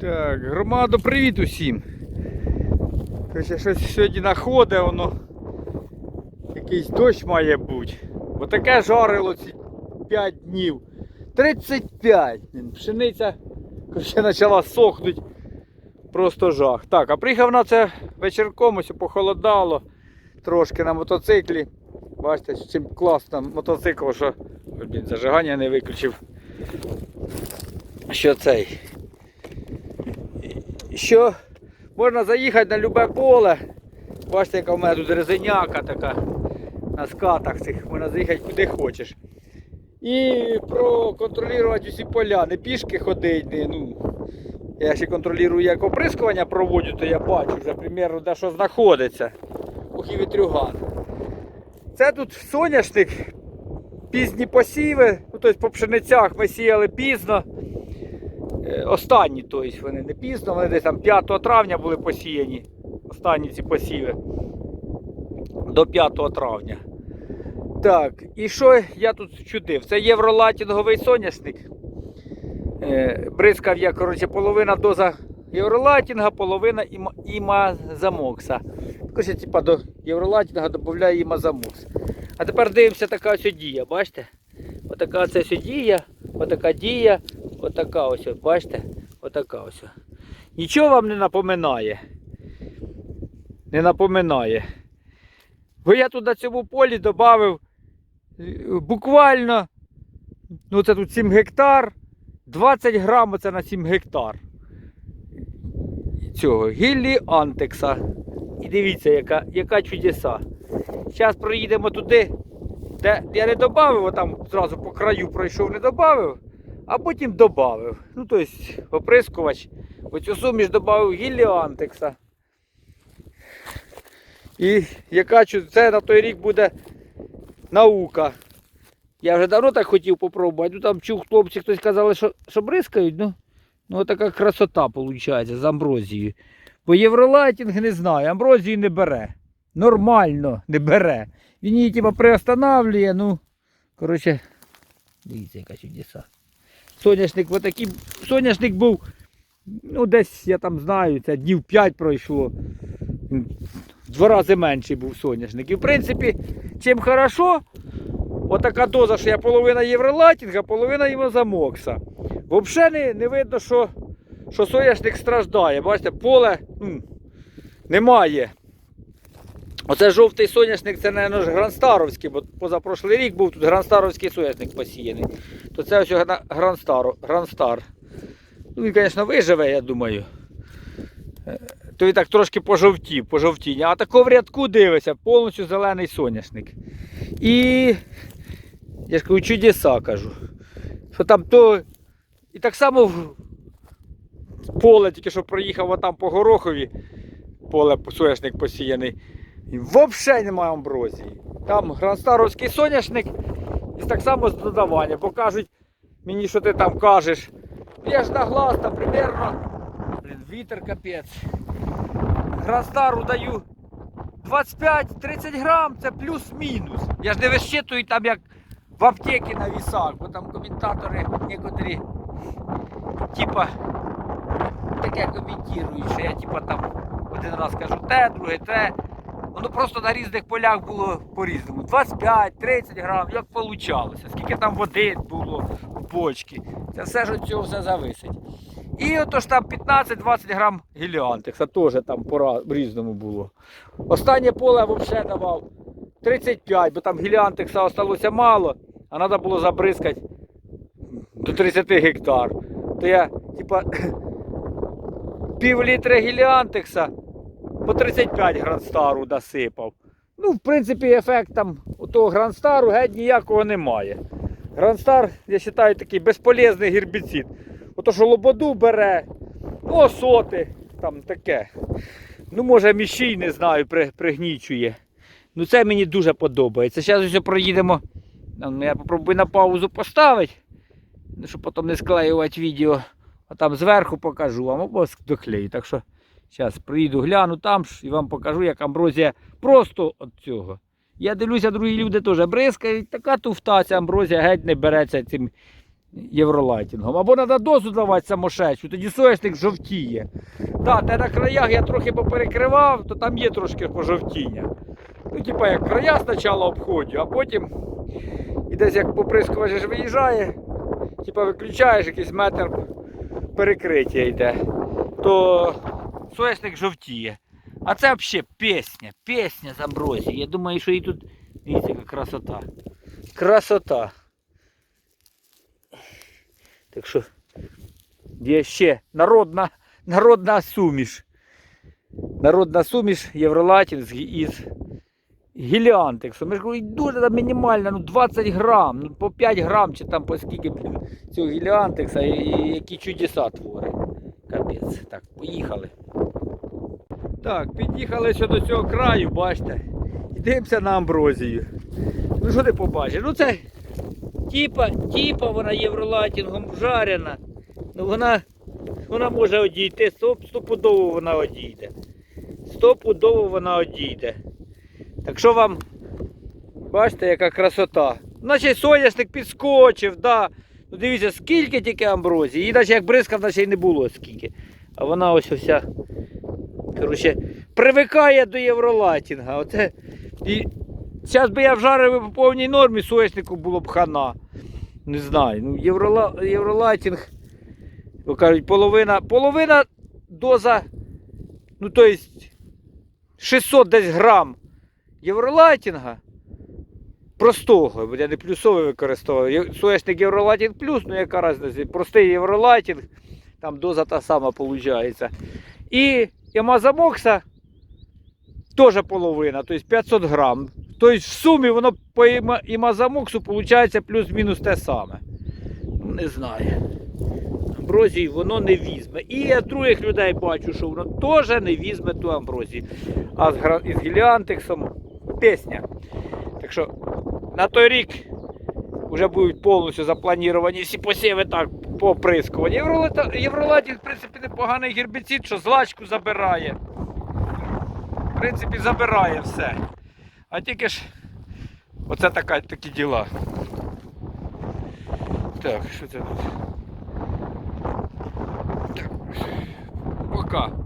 Так, громадо, привіт усім. Короче, щось сьогодні находить, воно якийсь дощ має бути. Бо таке жарило ці 5 днів. 35. блін, Пшениця короче, почала сохнути. Просто жах. Так, а приїхав на це вечірком, ось похолодало трошки на мотоциклі. Бачите, чим класно мотоцикл, що блін, зажигання не виключив. Що цей? Що можна заїхати на любе поле. Бачите, яка в мене тут резиняка така на скатах цих, можна заїхати куди хочеш. І проконтролювати усі поля, не пішки ходить, не, ну. Я ще контролюю, як оприскування проводжу, то я бачу вже примерно де що знаходиться. Ох і вітрюган. Це тут соняшник, пізні посіви, ну, тобто по пшеницях ми сіяли пізно. Е, Останні, тобто вони не пізно, вони десь там 5 травня були посіяні. Останні ці посіви. До 5 травня. Так, і що я тут чудив? Це євролатінговий соняшник. Е, Бризкав я, коротше, половина доза євролатінга, половина іма- імазамокса. Також типа, до євролатінга додаю імазамокс. А тепер дивимося така ось дія, бачите? Отака це дія, отака дія, отака ось, от, бачите? Отака ось. Нічого вам не напоминає. Не напоминає. Бо я на цьому полі додав буквально, ну це тут 7 гектар, 20 грам це на 7 гектар. Цього гіллі антекса. І дивіться, яка, яка чудеса. Зараз проїдемо туди, де я не додав, там зразу по краю пройшов, не додав, а потім додав. Ну, тобто, оприскувач. Оцю суміш додав гіллі антекса. І яка чу- це на той рік буде наука. Я вже давно так хотів попробувати. Ну там чув хлопці, хтось казали, що, що бризкають. Ну, ну така красота виходить з амброзією. Бо євролайтінг не знаю, амброзію не бере. Нормально не бере. Він її типа приостанавлює, ну. Коротше, дивіться, яка чудеса. Соняшник, отакий, соняшник був, ну десь я там знаю, це днів 5 пройшло. Два рази менший був соняшник. І в принципі, чим хорошо, отака доза, що я половина євролатінга, половина єврозамокса. Взагалі не, не видно, що, що соняшник страждає. Бачите, поле м, немає. Оце жовтий соняшник, це, мабуть, Гранстаровський, бо позапрошлий рік був тут Гранстаровський соняшник посіяний. То це ось Гранстар. Гранстар. Ну, він, звісно, виживе, я думаю. Е, То він так трошки пожовтів, пожовтіння. А тако в рядку дивися, повністю зелений соняшник. І я ж кажу, чудеса кажу. Що там то. І так само в поле, тільки що проїхав отам по горохові, поле соняшник посіяний. І взагалі немає амброзії. Там гранстаровський соняшник і так само з додаванням. Бо кажуть, мені що ти там кажеш. Я на глаз там примерно. Вітер капець. Гранстару даю 25-30 грам, це плюс-мінус. Я ж не вищитую там як в аптеці на вісах, бо там коментатори некоторі типа таке коментують, що я типа там один раз кажу те, другий те. Воно просто на різних полях було по-різному. 25-30 грам, як вийшло. Скільки там води було в бочці. Це все ж від цього все зависить. І отож там 15-20 грам гіліантекса теж там по-різному було. Останнє поле я взагалі давав 35, бо там гіліантекса залишилося мало, а треба було забризкати до 30 гектар. То я, типа, пів літра гіліантекса по 35 гранстару насипав. Ну, в принципі, ефект там того гранстару геть ніякого немає. Гранстар, я вважаю, такий безполезний гербіцид. Ото що лободу бере, ну, осоти, там таке. Ну, може, міщій, не знаю, пригнічує. Ну, це мені дуже подобається. Зараз ось проїдемо. Ну, Я попробую на паузу поставити, ну, щоб потім не склеювати відео. А там зверху покажу вам, або доклею. Так що зараз приїду, гляну там ж і вам покажу, як амброзія просто від цього. Я дивлюся, другі люди теж бризкають, така туфта, ця амброзія геть не береться цим євролайтингом. Або треба дозу давати самошечу, тоді соняшник жовтіє. Так, та на краях я трохи поперекривав, то там є трошки пожовтіння. Ну, типа як края спочатку обходжу, а потім і десь як поприскувач виїжджає, типа виключаєш якийсь метр перекриття йде, то соняшник жовтіє. А це взагалі пісня, пісня з. Я думаю, що і тут дивіться, яка красота. Красота. Так що є ще народна, народна суміш. Народна суміш Євролатін з, гі- із гіліантексом. Ми ж і дуже там мінімальна, ну 20 грам, ну по 5 грам чи там по скільки цього гіліантекса і які чудеса творить. Капець. Так, поїхали. Так, під'їхали ще до цього краю, бачите. Йдемося на амброзію. Ну що ти побачиш? Ну це типа, типа вона євролатінгом жарена. Ну вона, вона може одійти, стоп, стопудово вона одійде. Стопудово вона одійде. Так що вам, бачите, яка красота. Наче соняшник підскочив, да. Ну дивіться, скільки тільки амброзії. Її наче як бризкав, наче й не було скільки. А вона ось вся, коротше, привикає до євролатінга. Оце, і зараз би я вжарив по повній нормі, соняшнику було б хана. Не знаю. Ну, єврола, євролатінг, кажуть, половина, половина доза, ну то есть 600 десь грам євролатінга. Простого, бо я не плюсовий використовую. Соняшник євролатінг плюс, ну яка різниця, простий євролатінг, там доза та сама виходить. І ямазамокса теж половина, тобто 500 грам. Тобто в сумі воно по іма- імазамоксу виходить плюс-мінус те саме. Ну, Не знаю. Амброзію воно не візьме. І я других людей бачу, що воно теж не візьме ту амброзію. А з, гра- із гіліантексом пісня. Так що на той рік вже будуть повністю заплановані всі посіви так поприскувані. Євролатінг, в принципі, непоганий гербіцид, що злачку забирає. В принципі, забирає все. А тільки ж оце така, такі діла. Так, що це тут? Так. Пока.